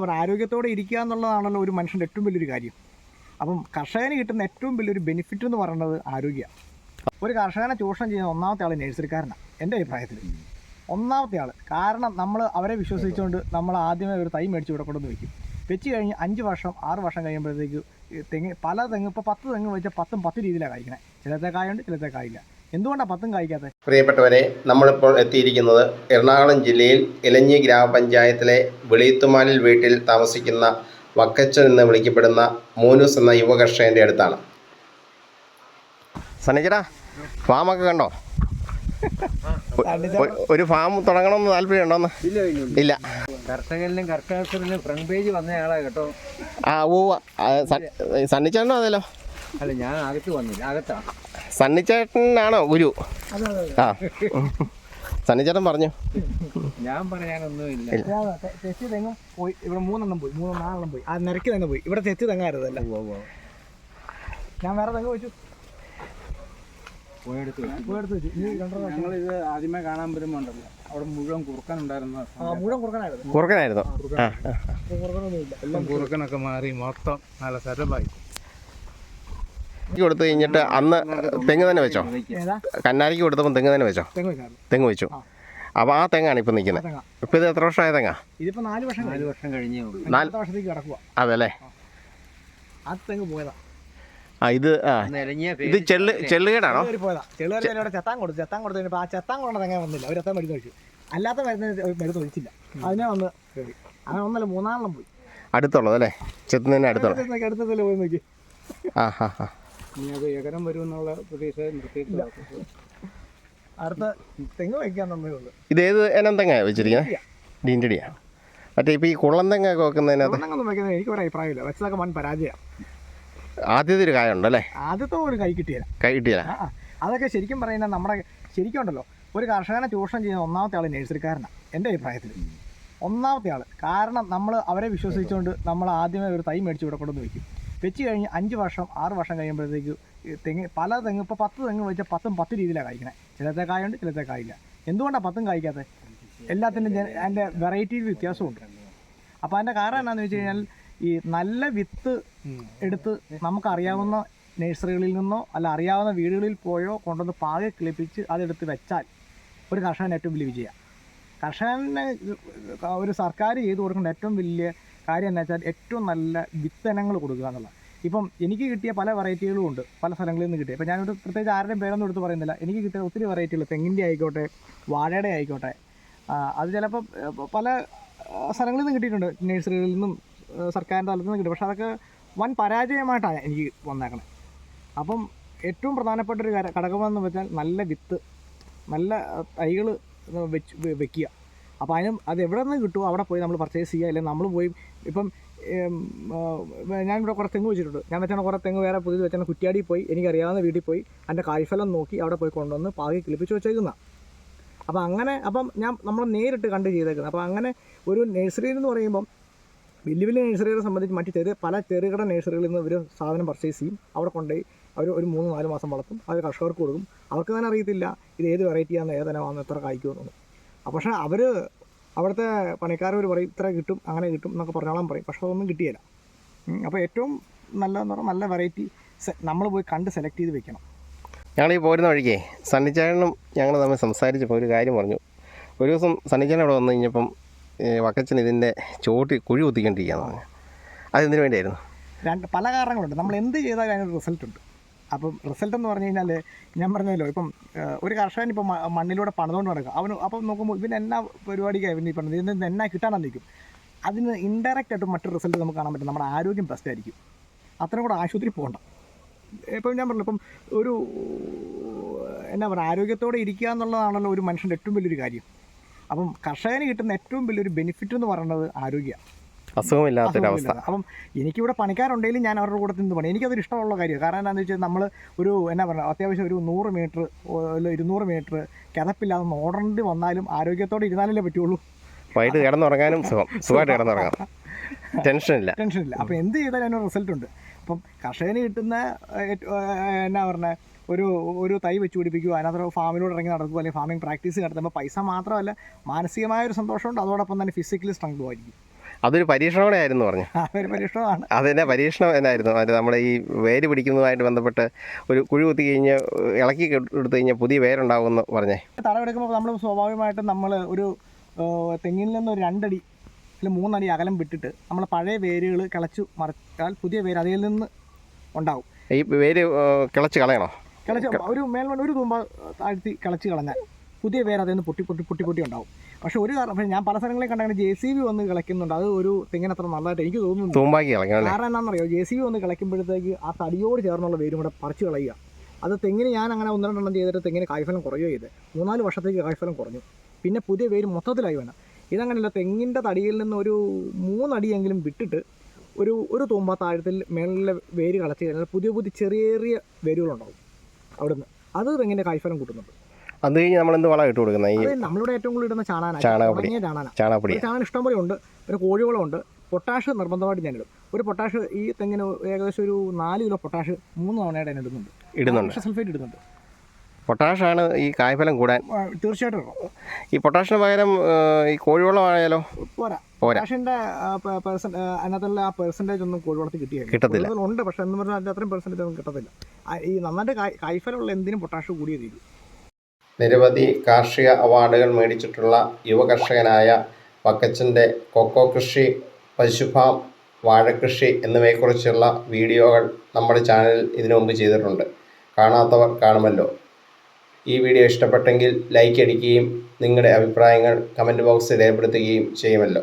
അവർ ആരോഗ്യത്തോടെ ഇരിക്കുക എന്നുള്ളതാണല്ലോ ഒരു മനുഷ്യന്റെ ഏറ്റവും വലിയൊരു കാര്യം. അപ്പം കർഷകന് കിട്ടുന്ന ഏറ്റവും വലിയൊരു ബെനിഫിറ്റ് എന്ന് പറയുന്നത് ആരോഗ്യമാണ് ഒരു കർഷകനെ ചൂഷണം ചെയ്യുന്ന ഒന്നാമത്തെ ആൾ നഴ്സറിക്കാരനാണ്. എന്റെ അഭിപ്രായത്തിൽ ഒന്നാമത്തെ ആൾ കാരണം നമ്മൾ അവരെ വിശ്വസിച്ചുകൊണ്ട് നമ്മൾ ആദ്യമേ ഒരു തൈ മേടിച്ച് ഇവിടെ കൊണ്ടുവന്ന് വയ്ക്കും വെച്ച് കഴിഞ്ഞ് അഞ്ച് വർഷം ആറ് വർഷം കഴിയുമ്പോഴത്തേക്ക് തെങ്ങ് പല തെങ്ങ് ഇപ്പോൾ പത്ത് തെങ്ങ് വെച്ചാൽ പത്തും പത്ത് രീതിയിലാണ് കായ്ക്കണേ. ചിലത്തെ കായുണ്ട് ചിലത്തെ കായില്ല എന്തുകൊണ്ടാണ് പത്തും കായ്ക്കാത്തത് പ്രിയപ്പെട്ടവരെ നമ്മളിപ്പോൾ എത്തിയിരിക്കുന്നത് എറണാകുളം ജില്ലയിൽ ഇലഞ്ഞി ഗ്രാമപഞ്ചായത്തിലെ വെളിയത്തുമാലിൽ വീട്ടിൽ താമസിക്കുന്ന വക്കച്ചൻ എന്ന് വിളിക്കപ്പെടുന്ന മൂനൂസ് എന്ന യുവകർഷകന്റെ അടുത്താണ്. സനിച്ചടാ ഫാമൊക്കെ കണ്ടോ? ഒരു ഫാം തുടങ്ങണമെന്ന് താല്പര്യമുണ്ടോന്ന് ഇല്ല ഇല്ല കർഷകരിലും കർഷകത്തിലും ഫ്രണ്ട് പേജ് വന്നയാളാ കേട്ടോ. ആ ഓ സണ്ണിച്ചേട്ടനോ അതല്ലോ അല്ല ഞാൻ അകത്ത് വന്നില്ല അകത്താ. സണ്ണിച്ചേട്ടനാണോ ഗുരു? ആ. സണ്ണിച്ചേട്ടൻ പറഞ്ഞു. ഞാൻ പറയാനൊന്നുമില്ല. തെങ്ങും പോയി. ഇവിടെ മൂന്നെണ്ണം പോയി. മൂന്നോ നാലെണ്ണം പോയി. ആ നിരക്കി തന്നെ പോയി. ഇവിടെ തെറ്റി തെങ്ങായിരുന്നല്ല. ഞാൻ വേറെ തെങ്ങ് വെച്ചു. ഞങ്ങളിത് ആദ്യമേ കാണാൻ വരുമ്പോണ്ടല്ലോ. അവിടെ മുഴുവൻ കുറുക്കനുണ്ടായിരുന്ന മുഴുവൻ കുറുക്കനായിരുന്നു. കുറുക്കനൊന്നുമില്ല എല്ലാം കുറുക്കനൊക്കെ മാറി മൊത്തം നല്ല സെറ്റപ്പായി. കൊടുത്തു കഴിഞ്ഞിട്ട് അന്ന് തെങ്ങ് തന്നെ വെച്ചോ? കന്നാരിക്ക് കൊടുത്തപ്പോൾ തെങ്ങ് തന്നെ വെച്ചോ? തെങ്ങ് വെച്ചു. അപ്പോൾ ആ തെങ്ങാണ് ഇപ്പൊ നിൽക്കുന്നത് ഇപ്പൊ ഇപ്പോൾ ഇത് എത്ര വർഷമായ തെങ്ങാ? ഇതിപ്പോ നാല് വർഷം നാല് കഴിഞ്ഞു വർഷം കഴിഞ്ഞേ ഉള്ളൂ. നാല് അടുത്ത വർഷത്തേക്ക് കിടക്കുക അതല്ലേ? ആ. തെങ്ങ് പോയതാ. ആ ഇത് ആ. ഇത് ചെള്ള് ചെള്ളുകേടാണോ? ചെത്താൻ കൊടുത്തു. ചെത്താൻ കൊടുത്തു ആ ചെത്താൻ കൊണ്ട തെങ്ങ വന്നില്ല. അവർ എത്താൻ മരുന്ന് കഴിച്ചു അല്ലാത്ത മരുന്ന് മരുന്ന് ഒഴിച്ചില്ല. അതിനെ വന്ന് അങ്ങനെ ഒന്നല്ല മൂന്നാലെണ്ണം പോയി. അടുത്തുള്ളത് അല്ലേ? ചെത്തുന്നതിന് അടുത്തുള്ളത്. അടുത്തല്ലേ പോയി നോക്കി. ആ ഹാ ഹാ. ഇനി അത് വരും എന്നുള്ള പ്രതീക്ഷ നിർത്തിയിട്ടില്ല. അടുത്ത തെങ്ങ് വയ്ക്കാന്നുള്ളതേ ഉള്ളൂ. ഇത് ഏത് ഇനം തെങ്ങയാണ് വെച്ചിരിക്കുന്നത് ഡീന്റടിയാ മറ്റേ ഇപ്പോൾ ഈ കുളം തെങ്ങ വെക്കുന്നതിനകത്ത് വെക്കുന്നത് എനിക്ക് ഒരു അഭിപ്രായമില്ല. വെച്ചതൊക്കെ മൺ പരാജയ. ആദ്യത്തെ ഒരു കായ ഉണ്ടല്ലേ ആദ്യത്തെ ഒരു കൈ കിട്ടിയില്ല കൈ കിട്ടിയല്ല. അതൊക്കെ ശരിക്കും പറയുന്നത് നമ്മുടെ ശരിക്കും ഉണ്ടല്ലോ. ഒരു കർഷകനെ ചൂഷണം ചെയ്യുന്ന ഒന്നാമത്തെ ആൾ നഴ്സറിക്കാരനാണ് എന്റെ അഭിപ്രായത്തിൽ. ഒന്നാമത്തെ ആൾ. കാരണം നമ്മൾ അവരെ വിശ്വസിച്ചുകൊണ്ട് നമ്മൾ ആദ്യമേ ഒരു തൈ മേടിച്ച് ഇവിടെ കൊണ്ടുവന്ന് വെക്കും. വെച്ച് കഴിഞ്ഞ് അഞ്ച് വർഷം ആറ് വർഷം കഴിയുമ്പോഴത്തേക്ക് തെങ്ങ് പല തെങ്ങ് ഇപ്പോൾ പത്ത് തെങ്ങ് വെച്ചാൽ പത്തും പത്ത് രീതിയിലാണ് കായ്ക്കണേ. ചിലത്തെ കായുണ്ട് ചിലത്തെ കായില്ല. എന്തുകൊണ്ടാണ് പത്തും കായ്ക്കാത്തത് എല്ലാത്തിന്റെ അതിന്റെ വെറൈറ്റിയിൽ വ്യത്യാസമുണ്ട്. അപ്പോൾ അതിന്റെ കാരണം എന്താണെന്ന് വെച്ച് കഴിഞ്ഞാൽ ഈ നല്ല വിത്ത് എടുത്ത് നമുക്കറിയാവുന്ന നഴ്സറികളിൽ നിന്നോ അല്ല അറിയാവുന്ന വീടുകളിൽ പോയോ കൊണ്ടുവന്ന് പാകെ കിളിപ്പിച്ച് അതെടുത്ത് വെച്ചാൽ ഒരു കർഷകൻ ഏറ്റവും വലിയ വിജയമാണ്. കർഷകന് ഒരു സർക്കാർ ചെയ്തു കൊടുക്കേണ്ട ഏറ്റവും വലിയ കാര്യം എന്ന് വെച്ചാൽ ഏറ്റവും നല്ല വിത്തനങ്ങൾ കൊടുക്കുക എന്നുള്ളത് ഇപ്പം എനിക്ക് കിട്ടിയ പല വെറൈറ്റികളും ഉണ്ട്. പല സ്ഥലങ്ങളിൽ നിന്ന് കിട്ടിയ ഇപ്പം ഞാനൊരു പ്രത്യേകിച്ച് ആരുടെയും പേരൊന്നും എടുത്ത് പറയുന്നില്ല. എനിക്ക് കിട്ടിയ ഒത്തിരി വെറൈറ്റികൾ. തെങ്ങിന്റെ ആയിക്കോട്ടെ വാഴയുടെ ആയിക്കോട്ടെ. അത് ചിലപ്പോൾ പല സ്ഥലങ്ങളിൽ നിന്ന് കിട്ടിയിട്ടുണ്ട്. നഴ്സറികളിൽ നിന്നും സർക്കാരിന്റെ തലത്തിൽ നിന്ന് കിട്ടും. പക്ഷെ അതൊക്കെ വൻ പരാജയമായിട്ടാണ് എനിക്ക് വന്നേക്കണത് അപ്പം ഏറ്റവും പ്രധാനപ്പെട്ട ഒരു ഘടകമെന്ന് വെച്ചാൽ നല്ല വിത്ത് നല്ല തൈകൾ വെച്ച് വെക്കുക. അപ്പോൾ അതിനും അത് എവിടെ നിന്ന് കിട്ടുമോ അവിടെ പോയി നമ്മൾ പർച്ചേസ് ചെയ്യുക. അല്ലെങ്കിൽ നമ്മൾ പോയി ഇപ്പം ഞാൻ ഇവിടെ കുറേ തെങ്ങ് വെച്ചിട്ടുണ്ട്. ഞാൻ വെച്ചാൽ കുറേ തെങ്ങ് വേറെ പുതിയത് വെച്ചാൽ കുറ്റിയാടി പോയി എനിക്കറിയാവുന്ന വീട്ടിൽ പോയി അതിന്റെ കായ്ഫലം നോക്കി അവിടെ പോയി കൊണ്ടുവന്ന് പാകി കിളിപ്പിച്ച് വെച്ചേക്കുന്ന. അപ്പോൾ അങ്ങനെ അപ്പം ഞാൻ നമ്മൾ നേരിട്ട് കണ്ട് ചെയ്തേക്കുന്നത് അപ്പോൾ അങ്ങനെ ഒരു നഴ്സറി എന്ന് പറയുമ്പം വലിയ വലിയ നഴ്സറികളെ സംബന്ധിച്ച് മറ്റ് ചെറിയ പല ചെറുകിട നഴ്സറികളിൽ നിന്ന് ഒരു സാധനം പർച്ചേസ് ചെയ്യും. അവിടെ കൊണ്ടുപോയി അവർ ഒരു മൂന്ന് നാല് മാസം വളർത്തും. അത് കർഷകർക്ക് കൊടുക്കും. അവർക്ക് തന്നെ അറിയത്തില്ല ഇത് ഏത് വെറൈറ്റിയാണെന്ന് ഏതനമാണെന്ന് എത്ര കായ്ക്കുമെന്നൊന്നും അപ്പോൾ പക്ഷേ അവർ അവിടുത്തെ പണിക്കാരവർ പറയും ഇത്ര കിട്ടും അങ്ങനെ കിട്ടും എന്നൊക്കെ പറഞ്ഞോളാൻ പറയും. പക്ഷേ അതൊന്നും കിട്ടിയില്ല. അപ്പോൾ ഏറ്റവും നല്ലതെന്ന് പറഞ്ഞാൽ നല്ല വെറൈറ്റി നമ്മൾ പോയി കണ്ട് സെലക്ട് ചെയ്ത് വെക്കണം. ഞങ്ങൾ ഈ പോരുന്ന വഴിക്കേ സണ്ണിച്ചേട്ടനും ഞങ്ങൾ തമ്മിൽ സംസാരിച്ചപ്പോൾ ഒരു കാര്യം പറഞ്ഞു. ഒരു ദിവസം സണ്ണിച്ചേട്ടൻ അവിടെ വന്നു കഴിഞ്ഞപ്പം വക്കച്ചൻ ഇതിന്റെ ചോട്ടി കുഴി കുത്തിക്കൊണ്ടിരിക്കുകയെന്ന് പറഞ്ഞു. അതെന്തിനു വേണ്ടിയായിരുന്നു? രണ്ട് പല കാരണങ്ങളുണ്ട്. നമ്മൾ എന്ത് ചെയ്താലും അതിനൊരു റിസൾട്ട് ഉണ്ട്. അപ്പം റിസൾട്ട് എന്ന് പറഞ്ഞു കഴിഞ്ഞാൽ ഞാൻ പറഞ്ഞല്ലോ ഇപ്പം ഒരു കർഷകൻ ഇപ്പം മണ്ണിലൂടെ പണിതുകൊണ്ട് നടക്കുക. അവന് അപ്പം നോക്കുമ്പോൾ ഇവന് എന്നാ പരിപാടിക്കാണ് ഇവൻ ഈ പണിത് ഇതിന് നിന്ന് എന്നാ കിട്ടാനാന്ന് നിൽക്കും അതിന് ഇൻഡയറക്റ്റ് ആയിട്ട് മറ്റൊരു റിസൾട്ട് നമുക്ക് കാണാൻ പറ്റും. നമ്മുടെ ആരോഗ്യം ബെസ്റ്റ് ആയിരിക്കും അത്രയും കൂടെ ആശുപത്രി പോകണ്ട ഇപ്പം ഞാൻ പറഞ്ഞു ഇപ്പം ഒരു എന്നാ പറയുക ആരോഗ്യത്തോടെ ഇരിക്കുക എന്നുള്ളതാണല്ലോ ഒരു മനുഷ്യന്റെ ഏറ്റവും വലിയൊരു കാര്യം. അപ്പം കർഷകന് കിട്ടുന്ന ഏറ്റവും വലിയൊരു ബെനിഫിറ്റ് എന്ന് പറയുന്നത് ആരോഗ്യമാണ്. അസുഖമില്ലാത്തൊരവസ്ഥ. അസുഖമില്ല. അപ്പം എനിക്കിവിടെ പണിക്കാരുണ്ടെങ്കിലും ഞാൻ അവരുടെ കൂടെ നിന്ന് പണി. എനിക്കതൊരു ഇഷ്ടമുള്ള കാര്യം. കാരണം എന്താണെന്ന് വെച്ചാൽ നമ്മൾ ഒരു എന്നാ പറയുക അത്യാവശ്യം ഒരു നൂറ് മീറ്റർ അല്ല ഇരുന്നൂറ് മീറ്റർ കിതപ്പില്ലാതെ ഓടേണ്ടി വന്നാലും ആരോഗ്യത്തോടെ ഇരുന്നാലല്ലേ പറ്റുള്ളൂ. വൈകിട്ട് കിടന്നുറങ്ങാനും സുഖം. സുഖമായിട്ട് കിടന്നുറങ്ങാം. ടെൻഷനില്ല. ടെൻഷനില്ല. അപ്പോൾ എന്ത് ചെയ്താലും അതിനൊരു റിസൾട്ട് ഉണ്ട്. അപ്പം കർഷകന് കിട്ടുന്ന എന്നാ പറഞ്ഞ ഒരു ഒരു തൈ വെച്ച് പിടിപ്പിക്കുക അതിനകത്ത് ഫാമിലൂടെ ഇറങ്ങി നടക്കുക അല്ലെങ്കിൽ ഫാമിംഗ് പ്രാക്ടീസ് നടത്തുമ്പോൾ പൈസ മാത്രമല്ല മാനസികമായ ഒരു സന്തോഷമുണ്ട്. അതോടൊപ്പം തന്നെ ഫിസിക്കലി സ്ട്രെങ്തും ആയിരിക്കും. അതൊരു പരീക്ഷണോടെ ആയിരുന്നു പറഞ്ഞു ഒരു പരീക്ഷണമാണ്. അതിന്റെ പരീക്ഷണം എന്നായിരുന്നു. അത് നമ്മുടെ ഈ വേര് പിടിക്കുന്നതുമായിട്ട് ബന്ധപ്പെട്ട് ഒരു കുഴി കുത്തി കഴിഞ്ഞ് ഇളക്കി എടുത്തു കഴിഞ്ഞാൽ പുതിയ വേരുണ്ടാവുമെന്ന് പറഞ്ഞേ. തടവെടുക്കുമ്പോൾ നമ്മൾ സ്വാഭാവികമായിട്ടും നമ്മൾ ഒരു തെങ്ങിൽ നിന്ന് ഒരു രണ്ടടി അല്ലെങ്കിൽ മൂന്നടി അകലം വിട്ടിട്ട് നമ്മൾ പഴയ വേരുകൾ കിളച്ചു മറിച്ചാൽ പുതിയ വേര് അതിൽ നിന്ന് ഉണ്ടാവും. ഈ വേര് കിളച്ച് കളയണോ? കിളച്ച് ഒരു മേൽമൺ ഒരു തുമ്പ താഴ്ത്തി കിളച്ച് കളഞ്ഞാൽ. പുതിയ വേര് അതിൽ നിന്ന് പൊട്ടി പൊട്ടി പൊട്ടി പൊട്ടി ഉണ്ടാവും. പക്ഷേ ഒരു കാരണം ഞാൻ പല സ്ഥലങ്ങളിൽ കണ്ടങ്ങനെ ജെ സി ബി വന്ന് കിളയ്ക്കുന്നുണ്ട് അത് ഒരു തെങ്ങിന് അത്ര നല്ലതായിട്ട് എനിക്ക് തോന്നുന്നു കാരണം എന്താണെന്നറിയോ? ജെ സി ബി വന്ന് കിളയ്ക്കുമ്പോഴത്തേക്ക് ആ തടിയോട് ചേർന്നുള്ള വേരും കൂടെ പറിച്ച് കളയുക. അത് തെങ്ങിന് ഞാൻ അങ്ങനെ ഒന്ന് രണ്ടെണ്ണം ചെയ്തിട്ട് തെങ്ങിന് കായ്ഫലം കുറയുകയോ ചെയ്ത്. മൂന്നാൽ വർഷത്തേക്ക് കായ്ഫലം കുറഞ്ഞു. പിന്നെ പുതിയ വേര് മൊത്തത്തിലായി വേണം. ഇതങ്ങനെയല്ല തെങ്ങിന്റെ തടിയിൽ നിന്ന് ഒരു മൂന്നടിയെങ്കിലും വിട്ടിട്ട് ഒരു ഒരു തൂമ്പ താഴത്തിൽ മേളിലെ വേര് കളച്ച് കഴിഞ്ഞാൽ പുതിയ പുതിയ ചെറിയ ചെറിയ വേരുകളുണ്ടാവും അവിടുന്ന്. അത് തെങ്ങിന്റെ കായ്ഫലം കൂട്ടുന്നുണ്ട്. അത് കഴിഞ്ഞ് നമ്മൾ എന്ത് വളം ഇട്ട് കൊടുക്കുന്നത് ഈ നമ്മളിവിടെ ഏറ്റവും കൂടുതൽ ഇടുന്ന ചാണാന ചാണകപ്പൊടി. ചാണകപ്പൊടി. ചാണകം ഇഷ്ടം പോലെ ഉണ്ട് പിന്നെ കോഴിവളമുണ്ട് പൊട്ടാഷ് നിർബന്ധമായിട്ട് ഞാൻ ഇടും. ഒരു പൊട്ടാഷ് ഈ തെങ്ങിന് ഏകദേശം ഒരു നാല് കിലോ പൊട്ടാഷ് മൂന്ന് തവണയായിട്ട് ഞാൻ ഇടുന്നുണ്ട്. ഇടുന്നുണ്ട്. സൾഫേറ്റ് ഇടുന്നുണ്ട്. പൊട്ടാഷാണ് ഈ കായ്ഫലം കൂടാൻ. തീർച്ചയായിട്ടും ഈ പൊട്ടാഷിന് പകരം ഈ കോഴിവെള്ളം ആയാലോ? പോരാ. പൊട്ടാഷിന്റെ പെർസെന്റ് അതിനകത്തുള്ള ആ പെർസെന്റേജ് ഒന്നും കോഴിവളത്തിൽ കിട്ടിയില്ല. കിട്ടത്തില്ല. ഉണ്ട് പക്ഷെ എന്ന് പറഞ്ഞാൽ അതിന്റെ അത്രയും പെർസെന്റേജ് ഒന്നും കിട്ടത്തില്ല. ഈ നന്നായിട്ട് കായ്- കായ്ഫലമുള്ള എന്തിനും പൊട്ടാഷ് കൂടിയേ തീരും. നിരവധി കാർഷിക അവാർഡുകൾ മേടിച്ചിട്ടുള്ള യുവകർഷകനായ വക്കച്ചന്റെ കൊക്കോ കൃഷി പശുഫാം വാഴക്കൃഷി എന്നിവയെക്കുറിച്ചുള്ള വീഡിയോകൾ നമ്മുടെ ചാനലിൽ ഇതിനു മുമ്പ് ചെയ്തിട്ടുണ്ട്. കാണാത്തവർ കാണുമല്ലോ. ഈ വീഡിയോ ഇഷ്ടപ്പെട്ടെങ്കിൽ ലൈക്ക് അടിക്കുകയും നിങ്ങളുടെ അഭിപ്രായങ്ങൾ കമന്റ് ബോക്സിൽ രേഖപ്പെടുത്തുകയും ചെയ്യുമല്ലോ.